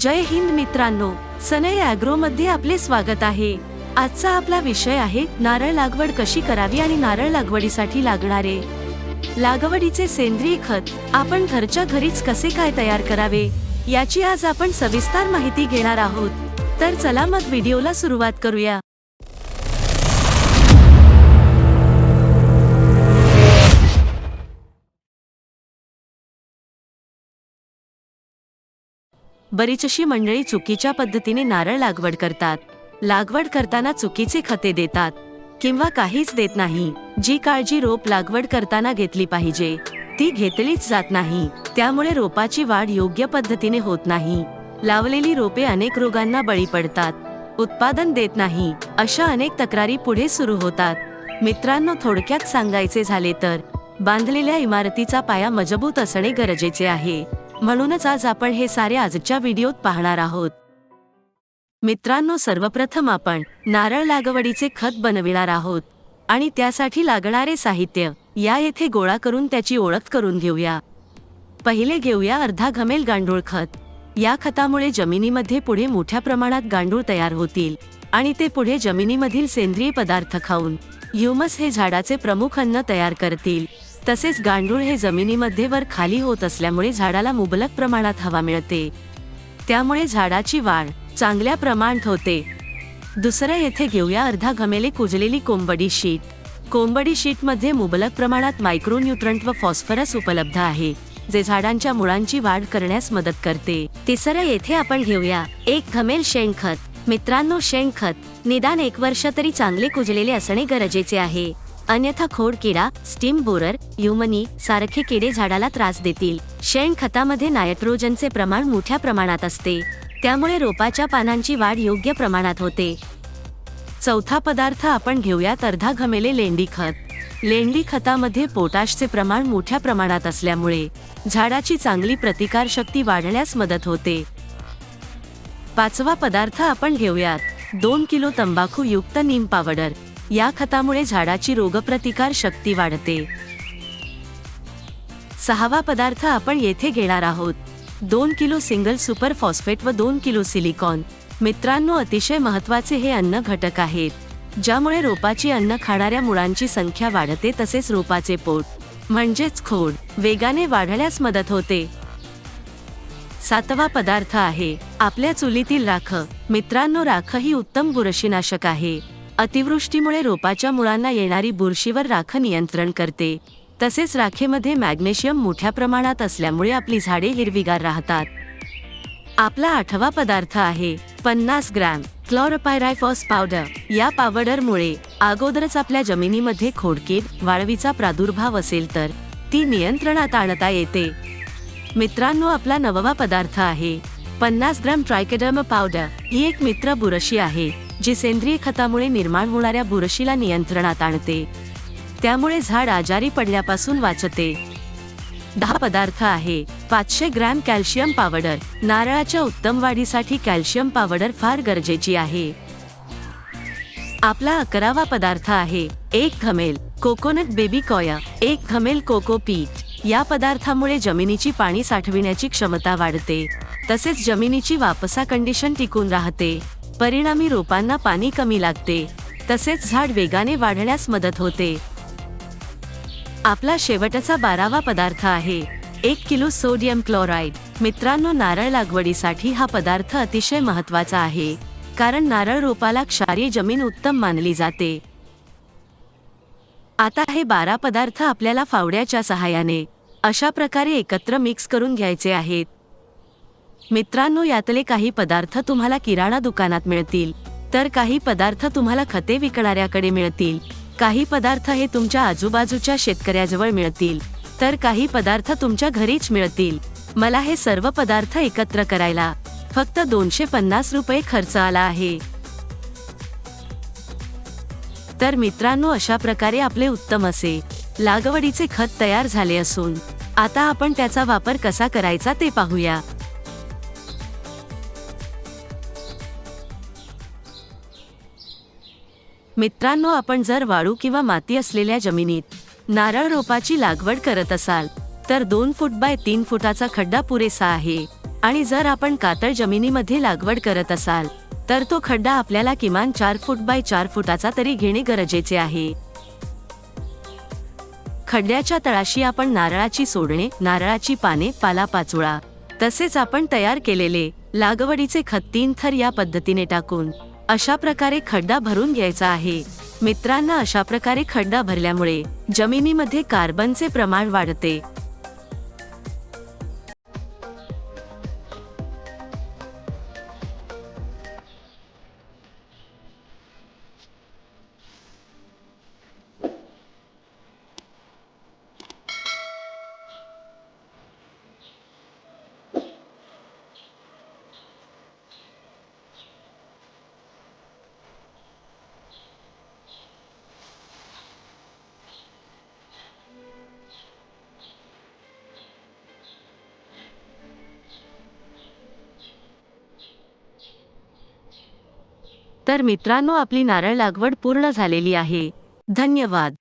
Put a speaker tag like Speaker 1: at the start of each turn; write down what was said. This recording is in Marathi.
Speaker 1: जय हिंद मित्रांनो सनई अॅग्रो मध्ये आपले स्वागत आहे. आजचा आपला विषय आहे नारळ लागवड कशी करावी आणि नारळ लागवडीसाठी लागणारे. लागवडीचे सेंद्रिय खत आपण घरच्या घरीच कसे काय तयार करावे याची आज आपण सविस्तर माहिती घेणार आहोत. तर चला मग व्हिडिओला सुरुवात करूया. बरीचशी मंडळी चुकीच्या पद्धतीने नारळ लागवड करतात. लागवड करताना चुकीचे खते देतात. किंवा काहीच देत नाही. जी काळजी रोप लागवड करताना घेतली पाहिजे ती घेतलीच जात नाही. त्यामुळे रोपाची वाढ योग्य पद्धतीने होत नाही. लावलेली रोपे अनेक रोगांना बळी पडतात. उत्पादन देत नाही अशा अनेक तक्रारी पुढे सुरू होतात. मित्रांनो थोडक्यात सांगायचे झाले तर बांधलेल्या इमारतीचा पाया मजबूत असणे गरजेचे आहे. म्हणूनच आज आपण हे सारे आजच्या व्हिडिओत पाहणार आहोत. मित्रांनो सर्वप्रथम आपण नारळ लागवडीचे खत बनविणार आहोत आणि त्यासाठी लागणारे साहित्य या येथे गोळा करून त्याची ओळख करून घेऊया. पहिले घेऊया अर्धा घमेल गांडूळ खत. या खतामुळे जमिनीमध्ये पुढे मोठ्या प्रमाणात गांडूळ तयार होतील आणि ते पुढे जमिनीमधील सेंद्रिय पदार्थ खाऊन ह्युमस हे झाडाचे प्रमुख अन्न तयार करतील. तसेच गांडूळ हे जमिनीमध्ये वर खाली होत असल्यामुळे झाडाला मुबलक प्रमाणात हवा मिळते. त्यामुळे झाडाची वाढ चांगल्या प्रमाणात होते दुसरं येथे घेऊया अर्धा घमेले कुजलेली कोंबडी शीट. कोंबडी शीटमध्ये मुबलक प्रमाणात मायक्रोन्यूट्रंट व फॉस्फरस उपलब्ध आहे जे झाडांच्या मुळांची वाढ करण्यास मदत करते. तिसरं येथे आपण घेऊया एक घमेल शेणखत. मित्रांनो शेणखत निदान एक वर्ष तरी चांगले कुजलेले असणे गरजेचे आहे. अन्यथा खोड किडा स्टीम बोरर युमनी सारखे किडे झाडाला त्रास देतील. शेणखतामध्ये नायट्रोजनचे प्रमाण मोठ्या प्रमाणात असते. त्यामुळे रोपाच्या पानांची वाढ योग्य प्रमाणात होते. चौथा पदार्थ आपण घेऊयात अर्धा घमेले लेंडी खत. लेंडी खतामध्ये पोटॅशचे प्रमाण मोठ्या प्रमाणात असल्यामुळे झाडाची चांगली प्रतिकार शक्ती वाढण्यास मदत होते. पाचवा पदार्थ आपण घेऊयात. दोन किलो तंबाखू युक्त नीम पावडर. या खतामुळे झाडाची रोगप्रतिकार शक्ती वाढते. सहावा पदार्थ आपण येथे घेणार आहोत. दोन किलो सिंगल सुपर फॉस्फेट व दोन किलो सिलिकॉन. मित्रांनो अतिशय महत्त्वाचे हे अन्न घटक आहेत. ज्यामुळे रोपाची अन्न खाणाऱ्या मुळांची संख्या वाढते तसेच रोपाचे पोट म्हणजेच खोड वेगाने वाढण्यास मदत होते. सातवा पदार्थ आहे. आपल्या चुलीतील राख. मित्रांनो राख ही उत्तम बुरशीनाशक आहे. अतिवृष्टीमुळे रोपाच्या मुळांना येणारी बुरशीवर राख नियंत्रण करते. तसेच राखेमध्ये मॅग्नेशियम मोठ्या प्रमाणात असल्यामुळे आपली झाडे हिरवीगार राहतात. आपला आठवा पदार्थ आहे पन्नास ग्रॅम क्लोरोपायरायफॉस पावडर. या पावडरमुळे अगोदरच आपल्या जमिनीमध्ये खोडकीड वाळवीचा प्रादुर्भाव असेल तर ती नियंत्रणात आणता येते. मित्रांनो आपला नववा पदार्थ आहे पन्नास ग्रॅम ट्रायकेडर्म पावडर. ही एक मित्र बुरशी आहे. जी सेंद्रिय खतामुळे निर्माण होणाऱ्या बुरशीला नियंत्रणात आणते. त्यामुळे झाड आजारी पडल्यापासून वाचते. दहा पदार्थ आहे. पाचशे ग्रॅम कॅल्शियम पावडर. नारळाच्या उत्तम वाढीसाठी कॅल्शियम पावडर फार गरजेची आहे. आपला अकरावा पदार्थ आहे. एक घमेल. Coconut baby कॉया. एक घमेल कोको पीठ. या पदार्थामुळे जमिनीची पाणी साठविण्याची क्षमता वाढते. तसेच जमिनीची वापसा कंडिशन टिकून राहते. परिणामी रोपांना पाणी कमी लागते. तसेच झाड वेगाने वाढण्यास मदत होते. आपला शेवटचा बारावा पदार्थ आहे. एक किलो सोडियम क्लोराईड. मित्रांनो नारळ लागवडीसाठी हा पदार्थ अतिशय महत्त्वाचा आहे. कारण नारळ रोपाला क्षारीय जमीन उत्तम मानली जाते. आता हे बारा पदार्थ आपल्याला फावड्याच्या सहाय्याने अशा प्रकारे एकत्र मिक्स करून घ्यायचे आहेत. मित्रांनो यातले काही पदार्थ तुम्हाला किराणा दुकानात मिळतील. तर काही पदार्थ तुम्हाला खते विकणाऱ्याकडे मिळतील. काही पदार्थ हे तुमच्या आजूबाजूच्या शेतकऱ्याजवळ मिळतील. तर काही पदार्थ तुमच्या घरीच मिळतील. मला हे सर्व पदार्थ एकत्र करायला फक्त दोनशे पन्नास रुपये खर्च आला आहे. तर मित्रांनो अशा प्रकारे आपले उत्तम असे लागवडीचे खत तयार झाले असून आता आपण त्याचा वापर कसा करायचा ते पाहूया. मित्रांनो आपण जर वाळू किंवा माती असलेल्या जमिनीत नारळ रोपाची लागवड करत असाल तर दोन फूट बाय तीन फुटाचा खड्डा पुरेसा आहे. आणि जर आपण कातळ जमिनीमध्ये लागवड करत असाल तर तो खड्डा आपल्याला किमान चार फूट बाय चार फुटाचा तरी घेणे गरजेचे आहे. खड्ड्याच्या तळाशी आपण नारळाची सोडणे नारळाची पाने पालापाचोळा तसेच आपण तयार केलेले लागवडीचे खत तीन थर या पद्धतीने टाकून अशा प्रकारे खड्डा भरून घ्यायचा आहे. मित्रांना अशा प्रकारे खड्डा भरल्यामुळे जमिनीमध्ये कार्बनचे प्रमाण वाढते. तर मित्रांनो आपली नारळ लागवड पूर्ण झालेली आहे. धन्यवाद.